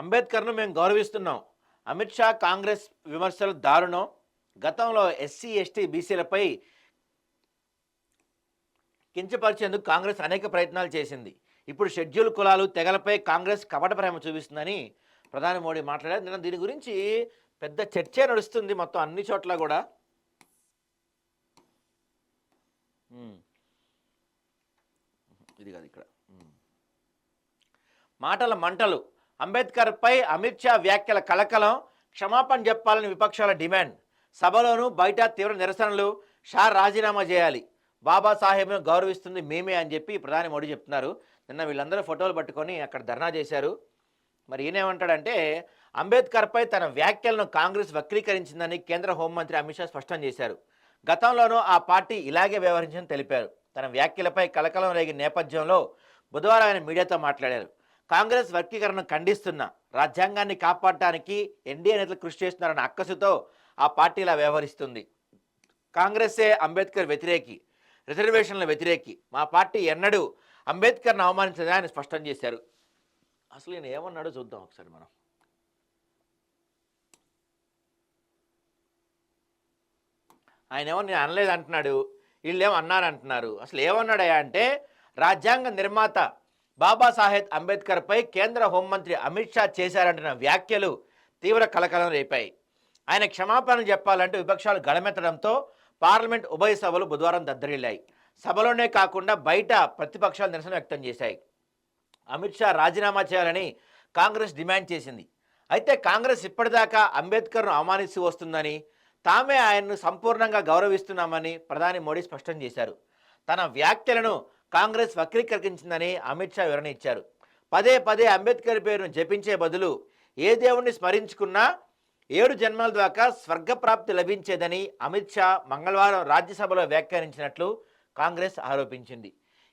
అంబేద్కర్ను మేము గౌరవిస్తున్నాం. అమిత్ షా కాంగ్రెస్ విమర్శలు దారుణం. గతంలో ఎస్సీ ఎస్టీ బీసీలపై కించపరిచేందుకు కాంగ్రెస్ అనేక ప్రయత్నాలు చేసింది. ఇప్పుడు షెడ్యూల్ కులాలు తెగలపై కాంగ్రెస్ కపట ప్రేమ చూపిస్తుందని ప్రధాని మోడీ మాట్లాడారు. నిన్న దీని గురించి పెద్ద చర్చ నడుస్తుంది మొత్తం అన్ని చోట్ల కూడా. ఇది కాదు ఇక్కడ. మాటల మంటలు. అంబేద్కర్పై అమిత్ షా వ్యాఖ్యల కలకలం క్షమాపణ చెప్పాలని విపక్షాల డిమాండ్. సభలోనూ బయట తీవ్ర నిరసనలు. షా రాజీనామా చేయాలి. బాబాసాహెబ్ను గౌరవిస్తుంది మేమే అని చెప్పి ప్రధాని మోడీ చెప్తున్నారు. నిన్న వీళ్ళందరూ ఫోటోలు పట్టుకొని అక్కడ ధర్నా చేశారు. మరి ఈయనేమంటాడంటే అంబేద్కర్పై తన వ్యాఖ్యలను కాంగ్రెస్ వక్రీకరించిందని కేంద్ర హోంమంత్రి అమిత్ షా స్పష్టం చేశారు. గతంలోనూ ఆ పార్టీ ఇలాగే వ్యవహరించిందని తెలిపారు. తన వ్యాఖ్యలపై కలకలం రేగిన నేపథ్యంలో బుధవారం ఆయన మీడియాతో మాట్లాడారు. కాంగ్రెస్ వర్గీకరణను ఖండిస్తున్న రాజ్యాంగాన్ని కాపాడటానికి ఎన్డీఏ నేతలు కృషి చేస్తున్నారన్న అక్కసుతో ఆ పార్టీ ఇలా వ్యవహరిస్తుంది. కాంగ్రెసే అంబేద్కర్ వ్యతిరేకి రిజర్వేషన్ల వ్యతిరేకి. మా పార్టీ ఎన్నడూ అంబేద్కర్ను అవమానించదని ఆయన స్పష్టం చేశారు. అసలు ఈయన ఏమన్నాడో చూద్దాం ఒకసారి మనం. ఆయన ఏమో నేను అనలేదు అంటున్నాడు వీళ్ళేమో అన్నారు అంటున్నారు అసలు ఏమన్నాడయా అంటే రాజ్యాంగ నిర్మాత బాబాసాహెబ్ అంబేద్కర్పై కేంద్ర హోంమంత్రి అమిత్ షా చేశారంటున్న వ్యాఖ్యలు తీవ్ర కలకలం రేపాయి. ఆయన క్షమాపణ చెప్పాలంటూ విపక్షాలు గళమెత్తడంతో పార్లమెంట్ ఉభయ సభలు బుధవారం దద్దరిల్లాయి. సభలోనే కాకుండా బయట ప్రతిపక్షాలు నిరసన వ్యక్తం చేశాయి. అమిత్ షా రాజీనామా చేయాలని కాంగ్రెస్ డిమాండ్ చేసింది. అయితే కాంగ్రెస్ ఇప్పటిదాకా అంబేద్కర్ను అవమానిస్తూ వస్తుందని తామే ఆయన్ను సంపూర్ణంగా గౌరవిస్తున్నామని ప్రధాని మోడీ స్పష్టం చేశారు. తన వ్యాఖ్యలను కాంగ్రెస్ వక్రీకరించిందని అమిత్ షా వివరణ ఇచ్చారు. పదే పదే అంబేద్కర్ పేరును జపించే బదులు ఏ దేవుణ్ణి స్మరించుకున్నా ఏడు జన్మల దాకా స్వర్గప్రాప్తి లభించేదని అమిత్ షా మంగళవారం రాజ్యసభలో వ్యాఖ్యానించినట్లు కాంగ్రెస్ ఆరోపించింది.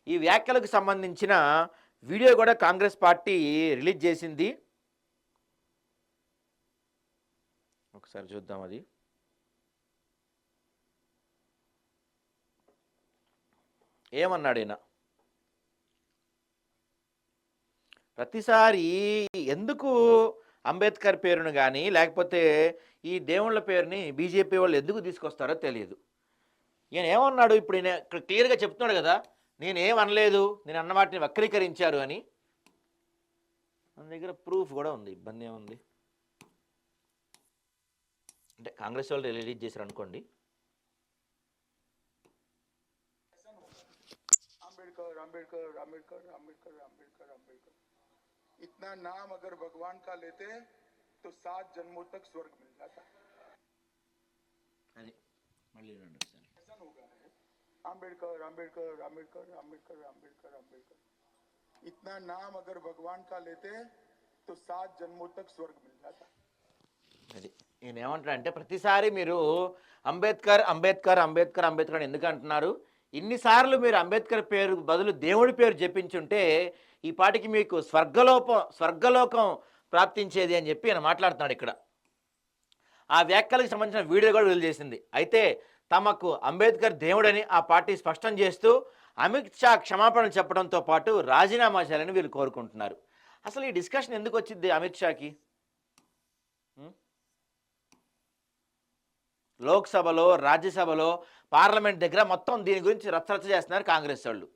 ఈ వ్యాఖ్యలకు సంబంధించిన వీడియో కూడా కాంగ్రెస్ పార్టీ రిలీజ్ చేసింది. ఒకసారి చూద్దాం అది. ఏమన్నాడు ఈయన? ప్రతిసారి ఎందుకు అంబేద్కర్ పేరును కానీ లేకపోతే ఈ దేవుళ్ళ పేరుని బీజేపీ వాళ్ళు ఎందుకు తీసుకొస్తారో తెలియదు. ఈయన ఏమన్నాడు? ఇప్పుడు నేను ఇక్కడ క్లియర్గా చెప్తున్నాడు కదా నేనేం అనలేదు నేను అన్న వాటిని వక్రీకరించారు అని. మన దగ్గర ప్రూఫ్ కూడా ఉంది ఇబ్బంది ఏముంది? అంటే కాంగ్రెస్ వాళ్ళు రిలీజ్ చేశారు అనుకోండి. అంబేద్కర్ అంబేద్కర్ అంబేద్కర్ అంబేద్కర్ అంబేద్కర్ అంబేద్కర్. इतना नाम अगर भगवान का लेते तो सात जन्मों तक स्वर्ग मिल जाता అది మళ్ళీ రండి ఒకసారి ऐसा होगा है अम्बेडकर अम्बेडकर अम्बेडकर अम्बेडकर अम्बेडकर अम्बेडकर इतना नाम अगर भगवान का लेते तो सात जन्मों तक स्वर्ग मिल जाता అది నేను ఏమంటానంటే ప్రతిసారి మీరు అంబేద్కర్ అంబేద్కర్ అంబేద్కర్ అంబేద్కర్ అని ఎందుకు అంటున్నారు ఇన్నిసార్లు మీరు అంబేద్కర్ పేరు బదులు దేవుడి పేరు జపించుంటే ఈ పాటికి మీకు స్వర్గలోపం స్వర్గలోకం ప్రాప్తించేది అని చెప్పి ఆయన మాట్లాడుతున్నాడు ఇక్కడ. ఆ వ్యాఖ్యలకు సంబంధించిన వీడియో కూడా విడుదల చేసింది. అయితే తమకు అంబేద్కర్ దేవుడని ఆ పార్టీ స్పష్టం చేస్తూ అమిత్ షా క్షమాపణ చెప్పడంతో పాటు రాజీనామా చేయాలని వీళ్ళు కోరుకుంటున్నారు. అసలు ఈ డిస్కషన్ ఎందుకు వచ్చింది అమిత్ షాకి? లోక్సభలో రాజ్యసభలో పార్లమెంట్ దగ్గర మొత్తం దీని గురించి రచ్చరచ్చ చేస్తున్నారు కాంగ్రెస్ వాళ్ళు.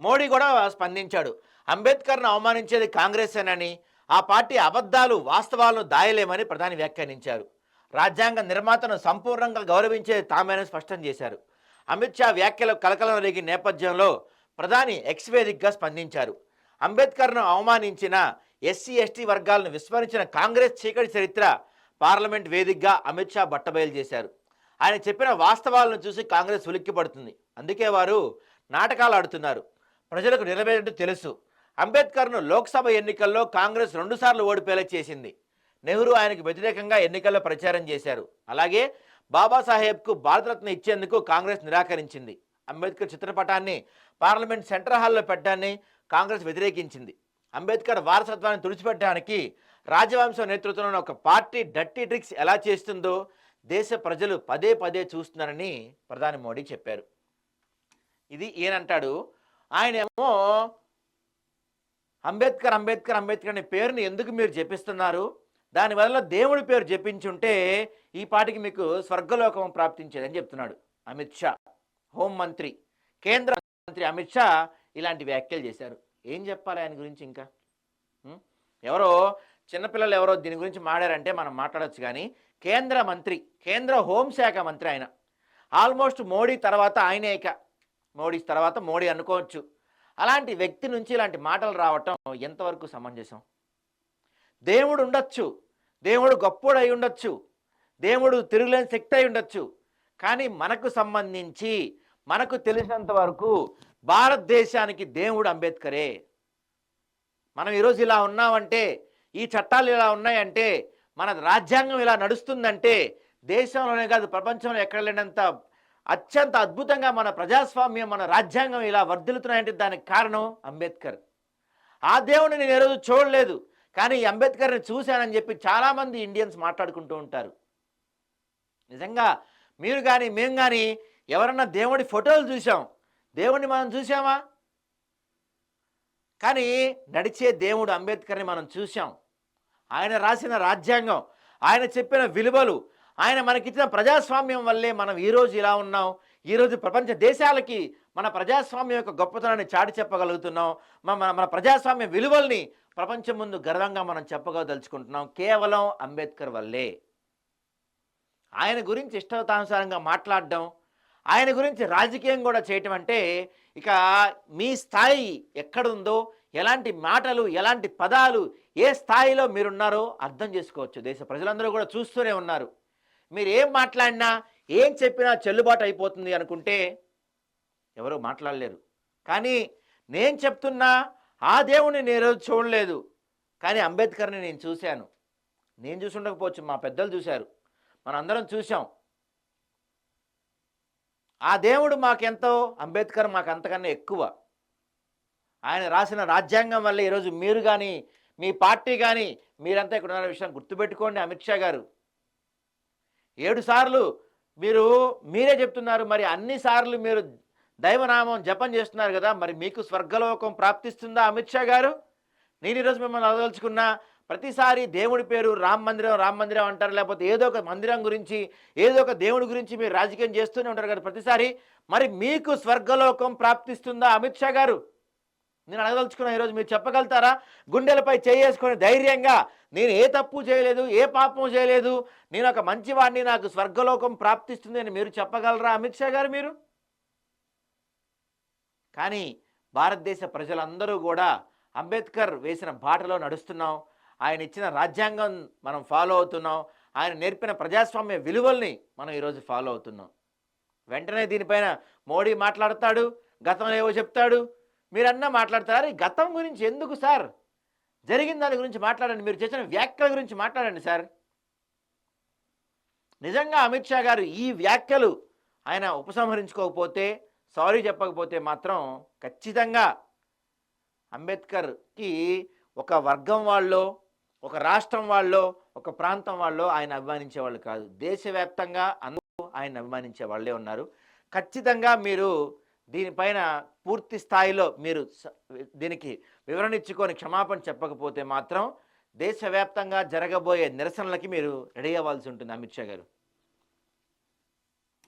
మోడీ కూడా స్పందించాడు. అంబేద్కర్ను అవమానించేది కాంగ్రెసేనని ఆ పార్టీ అబద్ధాలు వాస్తవాలను దాయలేమని ప్రధాని వ్యాఖ్యానించారు. రాజ్యాంగ నిర్మాతను సంపూర్ణంగా గౌరవించేది తామేనని స్పష్టం చేశారు. అమిత్ షా వ్యాఖ్యలు కలకలం రేగి నేపథ్యంలో ప్రధాని ఎక్స్వేదిక్గా స్పందించారు. అంబేద్కర్ను అవమానించిన ఎస్సీ ఎస్టీ వర్గాలను విస్మరించిన కాంగ్రెస్ చీకటి చరిత్ర పార్లమెంట్ వేదికగా అమిత్ షా బట్టబయలు చేశారు. ఆయన చెప్పిన వాస్తవాలను చూసి కాంగ్రెస్ ఉలిక్కిపడుతుంది. అందుకే వారు నాటకాలు ఆడుతున్నారు. ప్రజలకు నిలబెట్టు తెలుసు. అంబేద్కర్ను లోక్సభ ఎన్నికల్లో కాంగ్రెస్ రెండుసార్లు ఓడిపోయేలా చేసింది. నెహ్రూ ఆయనకు వ్యతిరేకంగా ఎన్నికల్లో ప్రచారం చేశారు. అలాగే బాబాసాహెబ్కు భారతరత్న ఇచ్చేందుకు కాంగ్రెస్ నిరాకరించింది. అంబేద్కర్ చిత్రపటాన్ని పార్లమెంట్ సెంటర్ హాల్లో పెట్టడాన్ని కాంగ్రెస్ వ్యతిరేకించింది. అంబేద్కర్ వారసత్వాన్ని తుడిచిపెట్టడానికి రాజవంశం నేతృత్వంలో ఒక పార్టీ డట్టి ట్రిక్స్ ఎలా చేస్తుందో దేశ ప్రజలు పదే పదే చూస్తున్నారని ప్రధాని మోడీ చెప్పారు. ఇది ఈయనంటాడు ఆయనేమో అంబేద్కర్ అంబేద్కర్ అంబేద్కర్ అనే పేరుని ఎందుకు మీరు జపిస్తున్నారు? దానివల్ల దేవుడి పేరు జపించుంటే ఈ పాటికి మీకు స్వర్గలోకం ప్రాప్తించేదని చెప్తున్నాడు అమిత్ షా హోంమంత్రి కేంద్ర మంత్రి అమిత్ షా ఇలాంటి వ్యాఖ్యలు చేశారు. ఏం చెప్పాలి ఆయన గురించి ఇంకా? ఎవరో చిన్నపిల్లలు ఎవరో దీని గురించి మాడారంటే మనం మాట్లాడొచ్చు కానీ కేంద్ర మంత్రి కేంద్ర హోంశాఖ మంత్రి ఆయన. ఆల్మోస్ట్ మోడీ తర్వాత ఆయనే ఇక. మోడీ తర్వాత మోడీ అనుకోవచ్చు. అలాంటి వ్యక్తి నుంచి ఇలాంటి మాటలు రావటం ఎంతవరకు సమంజసం? దేవుడు ఉండొచ్చు. దేవుడు గొప్పోడు అయి ఉండొచ్చు. దేవుడు తిరుగులేని శక్తి అయి ఉండొచ్చు. కానీ మనకు సంబంధించి మనకు తెలిసినంత వరకు భారతదేశానికి దేవుడు అంబేద్కరే. మనం ఈరోజు ఇలా ఉన్నామంటే ఈ చట్టాలు ఇలా ఉన్నాయంటే మన రాజ్యాంగం ఇలా నడుస్తుందంటే దేశంలోనే కాదు ప్రపంచంలో ఎక్కడ లేనంత అత్యంత అద్భుతంగా మన ప్రజాస్వామ్యం మన రాజ్యాంగం ఇలా వర్ధిల్లుతున్నాయంటే దానికి కారణం అంబేద్కర్. ఆ దేవుని నేను ఈరోజు చూడలేదు కానీ అంబేద్కర్ని చూశానని చెప్పి చాలామంది ఇండియన్స్ మాట్లాడుకుంటూ ఉంటారు. నిజంగా మీరు కానీ మేము కానీ ఎవరన్నా దేవుడి ఫోటోలు చూసాం దేవుడిని మనం చూసామా కానీ నడిచే దేవుడు అంబేద్కర్ని మనం చూసాం ఆయన రాసిన రాజ్యాంగం ఆయన చెప్పిన విలువలు ఆయన మనకిచ్చిన ప్రజాస్వామ్యం వల్లే మనం ఈరోజు ఇలా ఉన్నాం. ఈరోజు ప్రపంచ దేశాలకి మన ప్రజాస్వామ్యం యొక్క గొప్పతనాన్ని చాటి చెప్పగలుగుతున్నాం. మన మన- మన ప్రజాస్వామ్య విలువల్ని ప్రపంచం ముందు గర్వంగా మనం చెప్పగదలుచుకుంటున్నాం కేవలం అంబేద్కర్ వల్లే. ఆయన గురించి ఇష్టవతానుసారంగా మాట్లాడడం ఆయన గురించి రాజకీయం కూడా చేయటం అంటే ఇక మీ స్థాయి ఎక్కడుందో ఎలాంటి మాటలు ఎలాంటి పదాలు ఏ స్థాయిలో మీరున్నారో అర్థం చేసుకోవచ్చు. దేశ ప్రజలందరూ కూడా చూస్తూనే ఉన్నారు. మీరు ఏం మాట్లాడినా ఏం చెప్పినా చెల్లుబాటు అయిపోతుంది అనుకుంటే ఎవరు మాట్లాడలేరు. కానీ నేను చెప్తున్నా ఆ దేవుని నేను ఈరోజు చూడలేదు. కానీ అంబేద్కర్ని నేను చూశాను. నేను చూసి ఉండకపోవచ్చు మా పెద్దలు చూశారు. మనందరం చూసాం ఆ దేవుడు మాకెంతో అంబేద్కర్ మాకు అంతకన్నా ఎక్కువ. ఆయన రాసిన రాజ్యాంగం వల్ల ఈరోజు మీరు కానీ మీ పార్టీ కానీ మీరంతా ఇక్కడ ఉన్న విషయం గుర్తుపెట్టుకోండి అమిత్ షా గారు. ఏడు సార్లు మీరు మీరే చెప్తున్నారు మరి అన్ని సార్లు మీరు దైవనామం జపం చేస్తున్నారు కదా మరి మీకు స్వర్గలోకం ప్రాప్తిస్తుందా అమిత్ షా గారు? నేను ఈరోజు మిమ్మల్ని అదలుచుకున్నా ప్రతిసారి దేవుడి పేరు రామ్ మందిరం రామ్ మందిరం అంటారు లేకపోతే ఏదో ఒక మందిరం గురించి ఏదో ఒక దేవుడి గురించి మీరు రాజకీయం చేస్తూనే ఉంటారు కదా ప్రతిసారి మరి మీకు స్వర్గలోకం ప్రాప్తిస్తుందా అమిత్ షా గారు? నేను అడగదలుచుకున్నా ఈరోజు మీరు చెప్పగలుగుతారా? గుండెలపై చేసుకొని ధైర్యంగా నేను ఏ తప్పు చేయలేదు ఏ పాపం చేయలేదు నేను ఒక మంచివాడిని నాకు స్వర్గలోకం ప్రాప్తిస్తుంది అని మీరు చెప్పగలరా అమిత్ షా గారు మీరు? కానీ భారతదేశ ప్రజలందరూ కూడా అంబేద్కర్ వేసిన బాటలో నడుస్తున్నాం. ఆయన ఇచ్చిన రాజ్యాంగం మనం ఫాలో అవుతున్నాం. ఆయన నేర్పిన ప్రజాస్వామ్య విలువల్ని మనం ఈరోజు ఫాలో అవుతున్నాం. వెంటనే దీనిపైన మోడీ మాట్లాడతాడు గతంలో ఏవో చెప్తాడు మీరన్నా మాట్లాడతారు? ఈ గతం గురించి ఎందుకు సార్? జరిగిన దాని గురించి మాట్లాడండి. మీరు చేసిన వ్యాఖ్యల గురించి మాట్లాడండి సార్. నిజంగా అమిత్ షా గారు ఈ వ్యాఖ్యలు ఆయన ఉపసంహరించుకోకపోతే సారీ చెప్పకపోతే మాత్రం ఖచ్చితంగా అంబేద్కర్కి ఒక వర్గం వాళ్ళు ఒక రాష్ట్రం వాళ్ళు ఒక ప్రాంతం వాళ్ళు ఆయన అభిమానించే వాళ్ళు కాదు. దేశవ్యాప్తంగా అందరూ ఆయన అభిమానించే వాళ్ళే ఉన్నారు. ఖచ్చితంగా మీరు దీనిపైన పూర్తి స్థాయిలో మీరు స- దీనికి వివరణ ఇచ్చుకొని క్షమాపణ చెప్పకపోతే మాత్రం దేశవ్యాప్తంగా జరగబోయే నిరసనలకి మీరు రెడీ అవ్వాల్సి ఉంటుంది అమిత్ షా గారు.